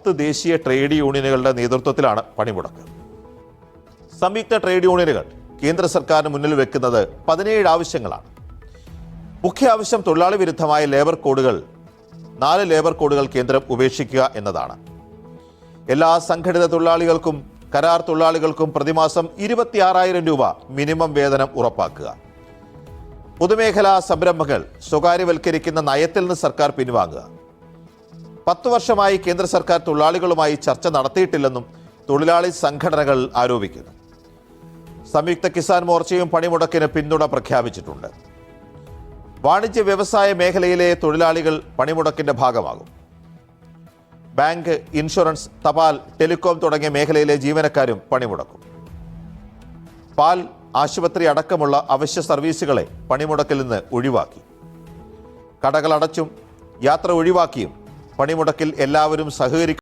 പത്ത് ദേശീയ ട്രേഡ് യൂണിയനുകളുടെ നേതൃത്വത്തിലാണ് പണിമുടക്ക്. സംയുക്ത ട്രേഡ് യൂണിയനുകൾ കേന്ദ്ര സർക്കാരിന് മുന്നിൽ വെക്കുന്നത് പതിനേഴ് ആവശ്യങ്ങളാണ്. മുഖ്യ ആവശ്യം തൊഴിലാളി വിരുദ്ധമായ ലേബർ കോഡുകൾ നാല് ലേബർ കോഡുകൾ കേന്ദ്രം ഉപേക്ഷിക്കുക എന്നതാണ്. എല്ലാ സംഘടിത തൊഴിലാളികൾക്കും കരാർ തൊഴിലാളികൾക്കും പ്രതിമാസം ഇരുപത്തിയാറായിരം രൂപ മിനിമം വേതനം ഉറപ്പാക്കുക. പൊതുമേഖലാ സംരംഭങ്ങൾ സ്വകാര്യവൽക്കരിക്കുന്ന നയത്തിൽ നിന്ന് സർക്കാർ പിൻവാങ്ങുക. പത്തു വർഷമായി കേന്ദ്ര സർക്കാർ തൊഴിലാളികളുമായി ചർച്ച നടത്തിയിട്ടില്ലെന്നും തൊഴിലാളി സംഘടനകൾ ആരോപിക്കുന്നു. സംയുക്ത കിസാൻ മോർച്ചയും പണിമുടക്കിന് പിന്തുണ പ്രഖ്യാപിച്ചിട്ടുണ്ട്. വാണിജ്യ വ്യവസായ മേഖലയിലെ തൊഴിലാളികൾ പണിമുടക്കിന്റെ ഭാഗമാകും. ബാങ്ക് ഇൻഷുറൻസ് തപാൽ ടെലികോം തുടങ്ങിയ മേഖലയിലെ ജീവനക്കാരും പണിമുടക്കും. പാൽ ആശുപത്രി അടക്കമുള്ള അവശ്യ സർവീസുകളെ പണിമുടക്കിൽ നിന്ന് ഒഴിവാക്കി. കടകൾ അടച്ചും യാത്ര ഒഴിവാക്കിയും പണിമുടക്കിൽ എല്ലാവരും സഹകരിക്കും.